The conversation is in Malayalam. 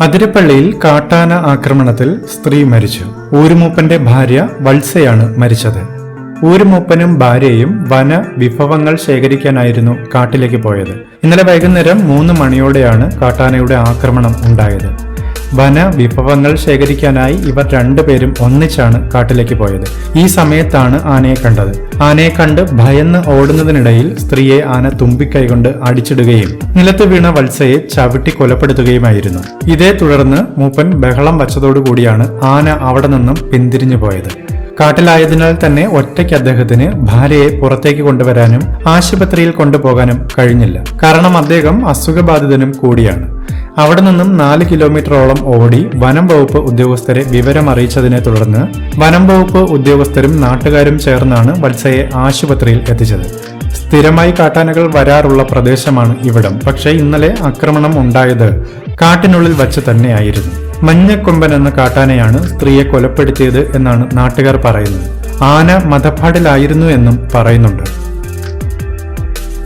അതിരപ്പള്ളിയിൽ കാട്ടാന ആക്രമണത്തിൽ സ്ത്രീ മരിച്ചു. ഊരുമൂപ്പന്റെ ഭാര്യ വത്സയാണ് മരിച്ചത്. ഊരുമൂപ്പനും ഭാര്യയും വന വിഭവങ്ങൾ ശേഖരിക്കാനായിരുന്നു കാട്ടിലേക്ക് പോയത്. ഇന്നലെ വൈകുന്നേരം മൂന്ന് മണിയോടെയാണ് കാട്ടാനയുടെ ആക്രമണം ഉണ്ടായത്. വന വിഭവങ്ങൾ ശേഖരിക്കാനായി ഇവർ രണ്ടുപേരും ഒന്നിച്ചാണ് കാട്ടിലേക്ക് പോയത്. ഈ സമയത്താണ് ആനയെ കണ്ടത്. ആനയെ കണ്ട് ഭയന്ന് ഓടുന്നതിനിടയിൽ സ്ത്രീയെ ആന തുമ്പിക്കൈ കൊണ്ട് അടിച്ചിടുകയും നിലത്ത് വീണ വത്സയെ ചവിട്ടി കൊലപ്പെടുത്തുകയുമായിരുന്നു. ഇതേ തുടർന്ന് മൂപ്പൻ ബഹളം വച്ചതോടുകൂടിയാണ് ആന അവിടെ നിന്നും പിന്തിരിഞ്ഞു പോയത്. കാട്ടിലായതിനാൽ തന്നെ ഒറ്റയ്ക്ക് അദ്ദേഹത്തിന് ഭാര്യയെ പുറത്തേക്ക് കൊണ്ടുവരാനും ആശുപത്രിയിൽ കൊണ്ടുപോകാനും കഴിഞ്ഞില്ല. കാരണം അദ്ദേഹം അസുഖബാധിതനും കൂടിയാണ്. അവിടെ നിന്നും നാല് കിലോമീറ്ററോളം ഓടി വനം വകുപ്പ് ഉദ്യോഗസ്ഥരെ വിവരം അറിയിച്ചതിനെ തുടർന്ന് വനം വകുപ്പ് ഉദ്യോഗസ്ഥരും നാട്ടുകാരും ചേർന്നാണ് വത്സയെ ആശുപത്രിയിൽ എത്തിച്ചത്. സ്ഥിരമായി കാട്ടാനകൾ വരാറുള്ള പ്രദേശമാണ് ഇവിടം. പക്ഷേ ഇന്നലെ ആക്രമണം ഉണ്ടായത് കാട്ടിനുള്ളിൽ വച്ച് തന്നെയായിരുന്നു. മഞ്ഞക്കൊമ്പൻ എന്ന കാട്ടാനയാണ് സ്ത്രീയെ കൊലപ്പെടുത്തിയത് എന്നാണ് നാട്ടുകാർ പറയുന്നത്. ആന മതപ്പാടിലായിരുന്നു എന്നും പറയുന്നുണ്ട്.